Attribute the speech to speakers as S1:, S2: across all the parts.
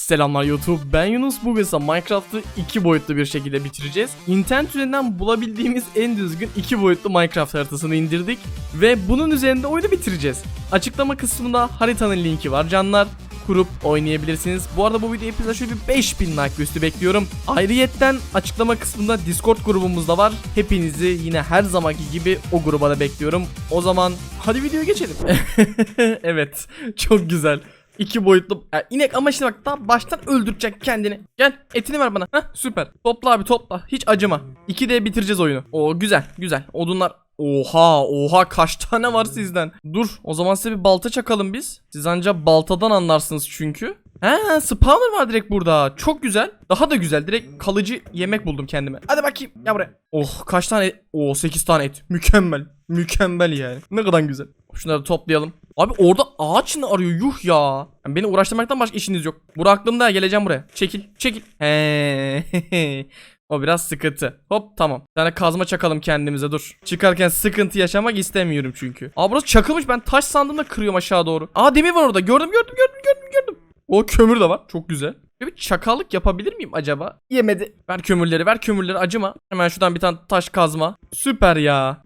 S1: Selamlar YouTube ben Yunus bugün ise Minecraft'ı iki boyutlu bir şekilde bitireceğiz. İnternet üzerinden bulabildiğimiz en düzgün iki boyutlu Minecraft haritasını indirdik ve bunun üzerinde oyunu bitireceğiz. Açıklama kısmında haritanın linki var canlar kurup oynayabilirsiniz. Bu arada bu video hepinize şöyle bir 5000 like üstü bekliyorum. Ayrıyetten açıklama kısmında Discord grubumuz da var. Hepinizi yine her zamanki gibi o gruba da bekliyorum. O zaman hadi videoya geçelim. evet çok güzel. İki boyutlu ya inek ama şimdi bak tam baştan öldürecek kendini. Gel etini ver bana. Heh süper. Topla abi topla. Hiç acıma. 2D bitireceğiz oyunu. O güzel güzel. Odunlar Oha oha kaç tane var sizden. Dur o zaman size bir balta çakalım biz. Siz ancak baltadan anlarsınız çünkü. He spawner var direkt burada. Çok güzel. Daha da güzel. Direkt kalıcı yemek buldum kendime. Hadi bakayım. Ya buraya. Oh kaç tane? Oh 8 tane et. Mükemmel. Mükemmel yani. Ne kadar güzel. Şunları toplayalım. Abi orada ağaç ne arıyor? Yuh ya. Yani beni uğraştırmaktan başka işiniz yok. Bura aklımda geleceğim buraya. Çekil. Çekil. He. O biraz sıkıntı. Hop tamam. Bir tane kazma çakalım kendimize dur. Çıkarken sıkıntı yaşamak istemiyorum çünkü. Aa burası çakılmış ben taş sandım da kırıyorum aşağı doğru. Aa demir var orada gördüm gördüm gördüm gördüm gördüm. O kömür de var çok güzel. Bir çakallık yapabilir miyim acaba? Yemedi. Ver kömürleri ver kömürleri acıma. Hemen şuradan bir tane taş kazma. Süper ya.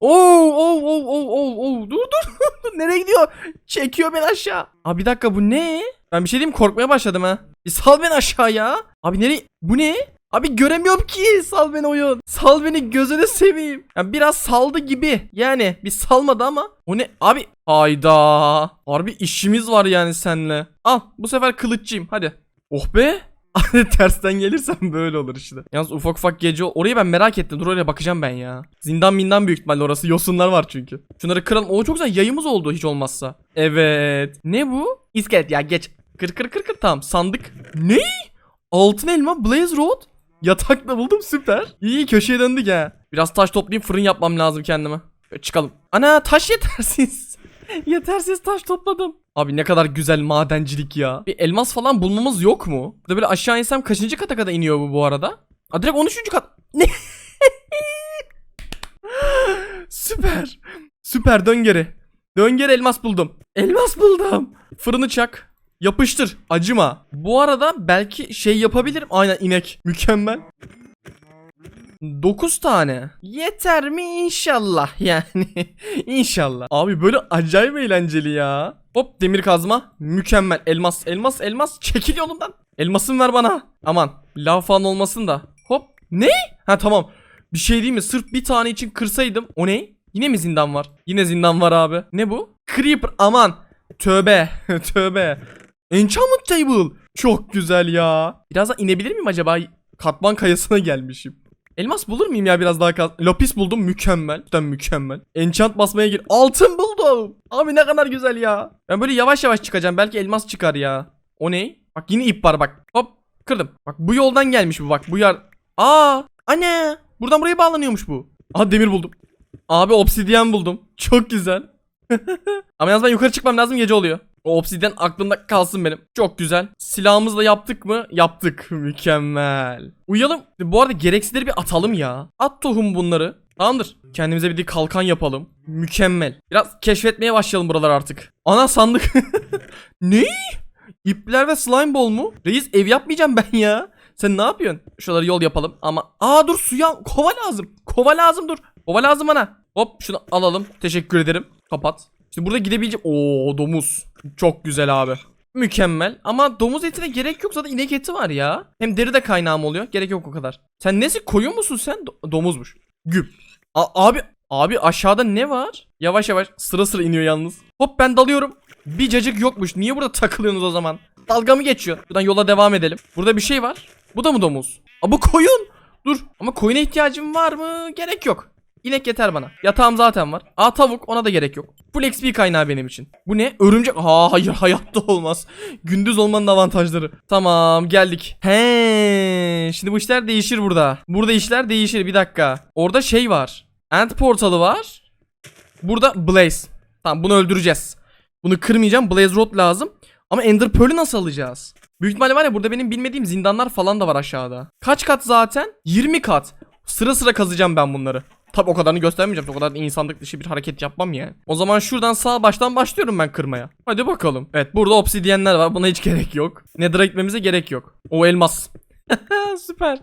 S1: Oo oo oo oo oo oo dur dur. Nereye gidiyor? Çekiyor beni aşağı. Abi bir dakika bu ne? Ben bir şey diyeyim korkmaya başladım ha. Bir sal beni aşağı ya. Abi nereye? Bu ne? Abi göremiyorum ki. Sal beni oyun. Sal beni gözünü seveyim. Yani biraz saldı gibi. Yani bir salmadı ama. O ne? Abi. Hayda. Harbi işimiz var yani seninle. Al bu sefer kılıççıyım hadi. Oh be. Hani tersten gelirsem böyle olur işte. Yalnız ufak ufak gece orayı ben merak ettim. Dur oraya bakacağım ben ya. Zindan mindan büyük ihtimalle orası. Yosunlar var çünkü. Şunları kıralım. O çok güzel yayımız oldu hiç olmazsa. Evet. Ne bu? İskelet ya geç. Kır kır kır kır tamam sandık. Ne? Altın elma Blaze Road. Yatakla buldum süper. İyi köşeye döndük ha. Biraz taş toplayayım fırın yapmam lazım kendime. Çıkalım. Ana taş yetersiz. yetersiz taş topladım. Abi ne kadar güzel madencilik ya. Bir elmas falan bulmamız yok mu? Bir de böyle aşağı insem kaçıncı kata kadar iniyor bu bu arada? Aa, direkt 13. kat. Ne? Süper. Süper dön geri. Dön geri elmas buldum. Elmas buldum. Fırını çak. Yapıştır. Acıma. Bu arada belki şey yapabilirim. Aynen inek. Mükemmel. 9 tane. Yeter mi inşallah yani. inşallah. Abi böyle acayip eğlenceli ya. Hop demir kazma. Mükemmel. Elmas elmas elmas. Çekil yolumdan. Elmasını ver bana. Aman. Lav falan olmasın da. Hop. Ne? Ha tamam. Bir şey değil mi? Sırf bir tane için kırsaydım. O ne? Yine mi zindan var? Yine zindan var abi. Ne bu? Creeper. Aman. Tövbe. Tövbe. Enchantment table. Çok güzel ya. Biraz daha inebilir miyim acaba? Katman kayasına gelmişim. Elmas bulur muyum ya biraz daha kaz... Lapis buldum mükemmel. Cidden mükemmel. Enchant basmaya gir. Altın buldum. Abi ne kadar güzel ya. Ben böyle yavaş yavaş çıkacağım. Belki elmas çıkar ya. O ne? Bak yine ip var bak. Hop kırdım. Bak bu yoldan gelmiş bu bak. Bu yer. Aa anne. Buradan buraya bağlanıyormuş bu. Aha demir buldum. Abi obsidyen buldum. Çok güzel. Ama yalnız ben yukarı çıkmam lazım gece oluyor. O obsidyen aklımda kalsın benim. Çok güzel. Silahımızı da yaptık mı? Yaptık. Mükemmel. Uyuyalım. Bu arada gereksizleri bir atalım ya. At tohum bunları. Tamamdır. Kendimize bir de kalkan yapalım. Mükemmel. Biraz keşfetmeye başlayalım buralar artık. Ana sandık. ne? İpler ve slime ball mu? Reis ev yapmayacağım ben ya. Sen ne yapıyorsun? Şuraları yol yapalım ama. Aa dur suya kova lazım. Kova lazım dur. Kova lazım bana. Hop şunu alalım. Teşekkür ederim. Kapat. Şimdi burada gidebileceğim. Oo domuz. Çok güzel abi. Mükemmel. Ama domuz etine gerek yok zaten inek eti var ya. Hem deri de kaynağım oluyor. Gerek yok o kadar. Sen nesi koyun musun sen? Do- domuzmuş. Güp. A- abi abi aşağıda ne var? Yavaş yavaş sıra sıra iniyor yalnız. Hop ben dalıyorum. Bir cacık yokmuş. Niye burada takılıyorsunuz o zaman? Dalga mı geçiyor? Buradan yola devam edelim. Burada bir şey var. Bu da mı domuz? Aa bu koyun. Dur. Ama koyuna ihtiyacım var mı? Gerek yok. İnek yeter bana. Yatağım zaten var. Aa tavuk ona da gerek yok. Full XP kaynağı benim için. Bu ne? Örümcek. Ha hayır hayatta olmaz. Gündüz olmanın avantajları. Tamam geldik. He, şimdi bu işler değişir burada. Burada işler değişir bir dakika. Orada şey var. End portalı var. Burada Blaze. Tamam bunu öldüreceğiz. Bunu kırmayacağım. Blaze Rod lazım. Ama Ender Pearl'ü nasıl alacağız? Büyük ihtimalle var ya burada benim bilmediğim zindanlar falan da var aşağıda. Kaç kat zaten? 20 kat. Sıra sıra kazacağım ben bunları. Tabi o kadarını göstermeyeceğim. O kadar da insanlık dışı bir hareket yapmam yani. O zaman şuradan sağ baştan başlıyorum ben kırmaya. Hadi bakalım. Evet burada obsidyenler var. Buna hiç gerek yok. Nether'a gitmemize gerek yok. O elmas. Süper.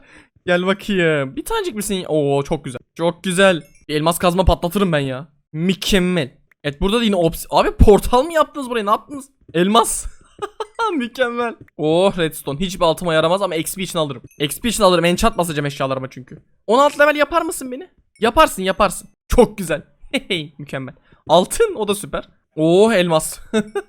S1: Gel bakayım. Bir tanecik misin? Oo çok güzel. Çok güzel. Bir elmas kazma patlatırım ben ya. Mükemmel. Evet burada da yine obs... Abi portal mı yaptınız buraya? Ne yaptınız? Elmas. Mükemmel. Oh redstone. Hiçbir altıma yaramaz ama XP için alırım. XP için alırım. Enchant basacağım eşyalarıma çünkü. 16 level yapar mısın beni? Yaparsın yaparsın. Çok güzel. Hey mükemmel. Altın o da süper. Oh elmas.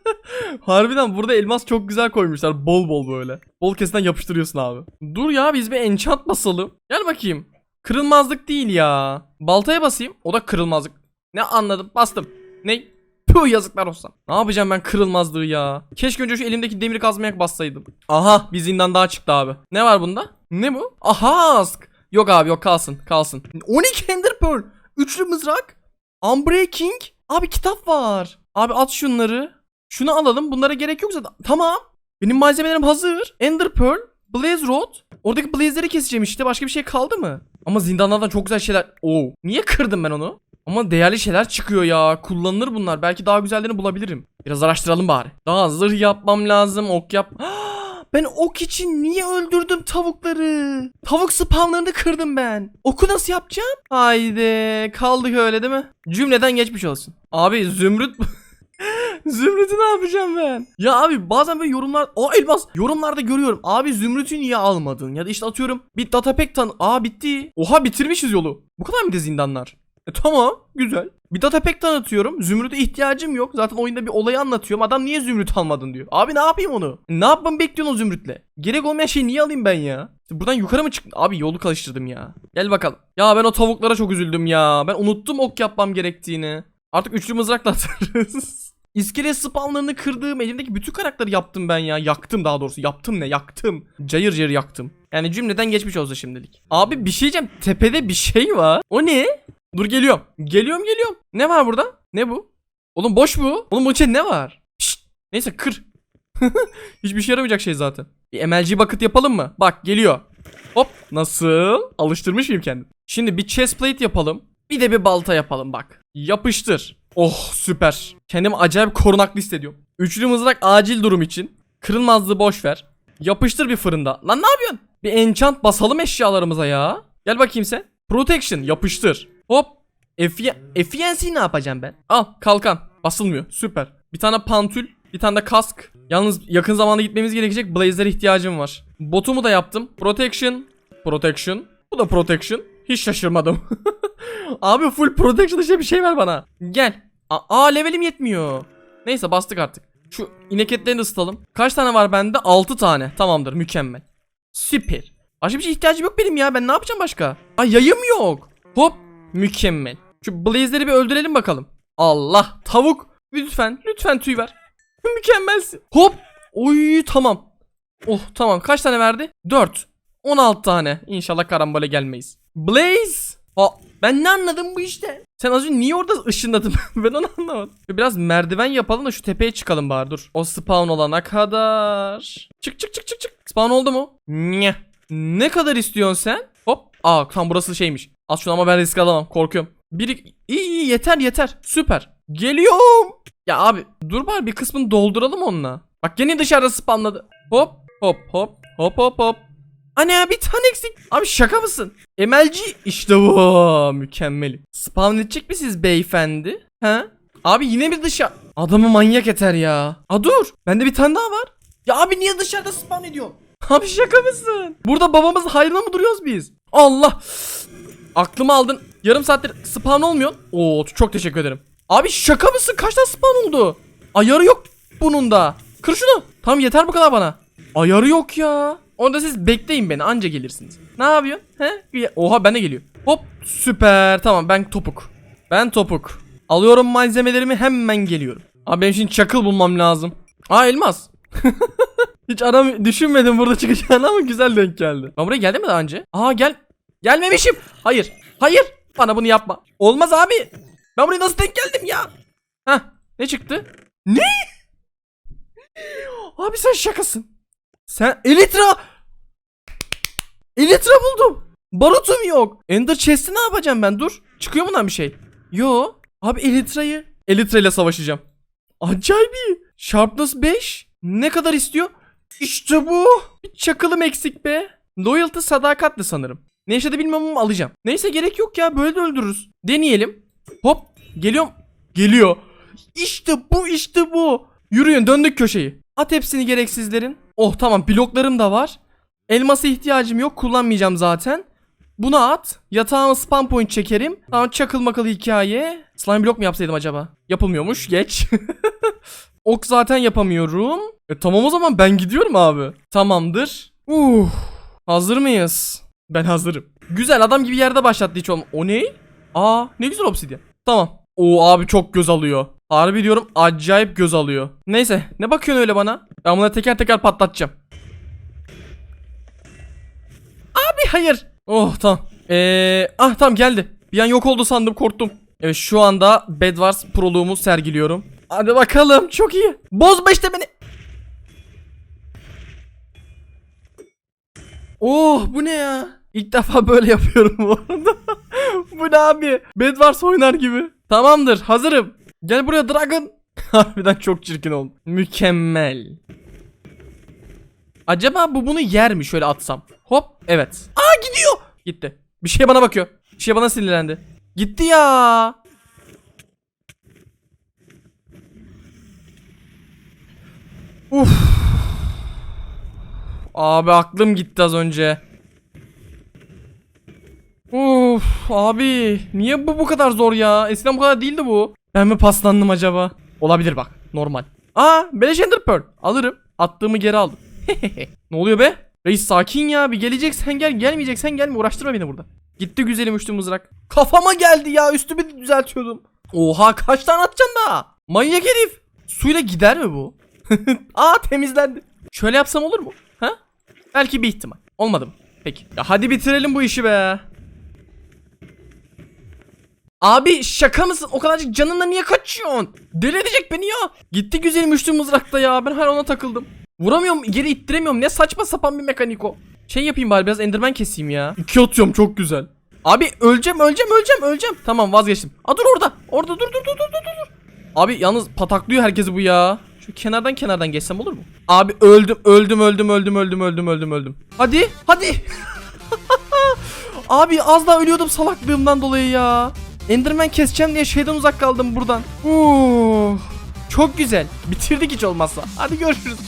S1: Harbiden burada elmas çok güzel koymuşlar. Bol bol böyle. Bol kesinden yapıştırıyorsun abi. Dur ya biz bir enchant basalım. Gel bakayım. Kırılmazlık değil ya. Baltaya basayım. O da kırılmazlık. Ne anladım? Bastım. Ne? Puh yazıklar olsun. Ne yapacağım ben kırılmazlığı ya. Keşke önce şu elimdeki demiri kazmaya bassaydım. Aha bir zindan daha çıktı abi. Ne var bunda? Ne bu? Aha ask. Yok abi yok kalsın kalsın. 12 ender pearl. Üçlü mızrak. Unbreaking. Abi kitap var. Abi at şunları. Şunu alalım. Bunlara gerek yok zaten. Tamam. Benim malzemelerim hazır. Ender Pearl, Blaze Rod. Oradaki Blaze'leri keseceğim işte. Başka bir şey kaldı mı? Ama zindanlardan çok güzel şeyler. Oo. Niye kırdım ben onu? Ama değerli şeyler çıkıyor ya. Kullanılır bunlar. Belki daha güzellerini bulabilirim. Biraz araştıralım bari. Daha zırh yapmam lazım. Ok yap. Ben ok için niye öldürdüm tavukları? Tavuk spawnlarını kırdım ben. Oku nasıl yapacağım? Haydi kaldık öyle değil mi? Cümleden geçmiş olsun. Abi zümrüt Zümrüt'ü ne yapacağım ben? Ya abi bazen böyle yorumlar... Aa elmas! Yorumlarda görüyorum. Abi Zümrüt'ü niye almadın? Ya da işte atıyorum bir datapack tan... Aa bitti. Oha bitirmişiz yolu. Bu kadar mı de zindanlar? E tamam güzel. Bir datapack tanıtıyorum. Zümrüt'e ihtiyacım yok. Zaten oyunda bir olayı anlatıyorum. Adam niye Zümrüt almadın diyor. Abi ne yapayım onu? Ne yapmamı bekliyorsun Zümrüt'le? Gerek olmayan şeyi niye alayım ben ya? Buradan yukarı mı çıktım? Abi yolu karıştırdım ya. Gel bakalım. Ya ben o tavuklara çok üzüldüm ya. Ben unuttum ok yapmam gerektiğini. Artık üçlü mızrakla atarız. İskelet spawnlarını kırdığım elimdeki bütün karakteri yaptım ben ya. Yaktım daha doğrusu. Yaptım ne? Yaktım. Cayır cayır yaktım. Yani cümleden geçmiş olsa şimdilik. Abi bir şey diyeceğim. Tepede bir şey var. O ne? Dur geliyorum. Geliyorum geliyorum. Ne var burada? Ne bu? Oğlum boş bu. Oğlum bu içinde ne var? Şşt. Neyse kır. Hiçbir şey yaramayacak şey zaten. Bir MLG bucket yapalım mı? Bak geliyor. Hop nasıl? Alıştırmış mıyım kendim? Şimdi bir chest plate yapalım. Bir de bir balta yapalım bak. Yapıştır. Oh süper. Kendimi acayip korunaklı hissediyorum. Üçlü mızrak acil durum için. Kırılmazlığı boş ver. Yapıştır bir fırında. Lan ne yapıyorsun? Bir enchant basalım eşyalarımıza ya. Gel bakayım sen. Protection yapıştır. Hop. Effi- Efficiency ne yapacağım ben? Al kalkan. Basılmıyor. Süper. Bir tane pantül. Bir tane de kask. Yalnız yakın zamanda gitmemiz gerekecek. Blaze'lere ihtiyacım var. Botumu da yaptım. Protection. Protection. Bu da protection. Hiç şaşırmadım. Abi full protection işte bir şey ver bana. Gel. A Aa levelim yetmiyor. Neyse bastık artık. Şu inek etlerini ısıtalım. Kaç tane var bende? 6 tane. Tamamdır mükemmel. Süper. Başka bir şey ihtiyacım yok benim ya. Ben ne yapacağım başka? Ay yayım yok. Hop. Mükemmel. Şu blaze'leri bir öldürelim bakalım. Allah. Tavuk. Lütfen. Lütfen tüy ver. Mükemmelsin. Hop. Oy tamam. Oh tamam. Kaç tane verdi? 4. 16 tane. İnşallah karambole gelmeyiz. Blaze. Aa, ben ne anladım bu işte? Sen az önce niye orada ışınladın? ben onu anlamadım. Biraz merdiven yapalım da şu tepeye çıkalım bari dur. O spawn olana kadar. Çık çık çık çık çık. Spawn oldu mu? Nye. Ne kadar istiyorsun sen? Hop. Aa tam burası şeymiş. Az şunu ama ben risk alamam. Korkuyorum. Biri... İyi iyi yeter yeter. Süper. Geliyorum. Ya abi dur bari bir kısmını dolduralım onunla. Bak gene dışarıda spamladı. Hop hop hop hop hop hop. Ana bir tane eksik. Abi şaka mısın? MLG işte bu mükemmel. Spawn edecek misiniz beyefendi? Ha? Abi yine bir dışarı. Adamı manyak eter ya. A dur. Bende bir tane daha var. Ya abi niye dışarıda spawn ediyor? Abi şaka mısın? Burada babamız hayrına mı duruyoruz biz? Allah. Aklımı aldın. Yarım saattir spawn olmuyor. Oo çok teşekkür ederim. Abi şaka mısın? Kaç tane spawn oldu? Ayarı yok bunun da. Kır şunu. Tamam yeter bu kadar bana. Ayarı yok ya. Onda siz bekleyin beni anca gelirsiniz. Ne yapıyorsun? He? Oha bende geliyor. Hop süper tamam ben topuk. Ben topuk. Alıyorum malzemelerimi hemen geliyorum. Abi benim şimdi çakıl bulmam lazım. Aa elmas. Hiç aram düşünmedim burada çıkacağını ama güzel denk geldi. Ben buraya geldim mi daha önce? Aa gel. Gelmemişim. Hayır. Hayır. Bana bunu yapma. Olmaz abi. Ben buraya nasıl denk geldim ya? Hah. Ne çıktı? Ne? Abi sen şakasın. Sen Elitra. Elitra buldum. Barutum yok. Ender chest'i ne yapacağım ben? Dur. Çıkıyor bundan bir şey? Yo. Abi Elytra'yı. Elytra ile savaşacağım. Acayip iyi. Sharpness 5. Ne kadar istiyor? İşte bu. Bir çakılım eksik be. Loyalty sadakatli sanırım. Ne yaşadı bilmem ama alacağım. Neyse gerek yok ya böyle de öldürürüz. Deneyelim. Hop. Geliyorum. Geliyor. İşte bu işte bu. Yürüyün döndük köşeyi. At hepsini gereksizlerin. Oh tamam bloklarım da var. Elmasa ihtiyacım yok kullanmayacağım zaten. Buna at. Yatağıma spam point çekerim. Tamam çakıl makıl hikaye. Slime blok mu yapsaydım acaba? Yapılmıyormuş geç. Ok zaten yapamıyorum. E tamam o zaman ben gidiyorum abi. Tamamdır. Uh, hazır mıyız? Ben hazırım. Güzel adam gibi yerde başlattı hiç olma. O ne? Aa ne güzel obsidyen. Tamam. Oo abi çok göz alıyor. Harbi diyorum acayip göz alıyor. Neyse ne bakıyorsun öyle bana? Ben bunları teker teker patlatacağım. Abi hayır. Oh tamam. Eee ah tamam geldi. Bir an yok oldu sandım korktum. Evet şu anda Bedwars proluğumu sergiliyorum. Hadi bakalım çok iyi. Bozma işte beni. Oh bu ne ya? İlk defa böyle yapıyorum bu arada. bu ne abi? Bedwars oynar gibi. Tamamdır hazırım. Gel buraya Dragon. Harbiden çok çirkin oldu. Mükemmel. Acaba bu bunu yer mi şöyle atsam? Hop evet. Aa gidiyor. Gitti. Bir şey bana bakıyor. Bir şey bana sinirlendi. Gitti ya. Uf. Abi aklım gitti az önce. Abi niye bu bu kadar zor ya? Eskiden bu kadar değildi bu. Ben mi paslandım acaba? Olabilir bak normal. Aa beleş ender pearl alırım. Attığımı geri aldım. ne oluyor be? Reis sakin ya bir geleceksen gel gelmeyeceksen gelme uğraştırma beni burada. Gitti güzelim üçlü mızrak. Kafama geldi ya üstümü düzeltiyordum. Oha kaç tane atacaksın daha? Manyak herif. Suyla gider mi bu? Aa temizlendi. Şöyle yapsam olur mu? Ha? Belki bir ihtimal. Olmadı mı? Peki. Ya hadi bitirelim bu işi be. Abi şaka mısın? O kadarcık canınla niye kaçıyorsun? Deli edecek beni ya. Gitti güzelim üçlü mızrakta ya. Ben hala ona takıldım. Vuramıyorum geri ittiremiyorum. Ne saçma sapan bir mekanik o. Şey yapayım bari biraz enderman keseyim ya. İki atıyorum çok güzel. Abi öleceğim öleceğim öleceğim öleceğim. Tamam vazgeçtim. Aa dur orada. Orada dur dur dur dur dur. Abi yalnız pataklıyor herkesi bu ya. Şu kenardan kenardan geçsem olur mu? Abi öldüm öldüm öldüm öldüm öldüm öldüm öldüm öldüm. Hadi hadi. Abi az daha ölüyordum salaklığımdan dolayı ya. Enderman keseceğim diye şeyden uzak kaldım buradan. Uh, çok güzel. Bitirdik hiç olmazsa. Hadi görüşürüz.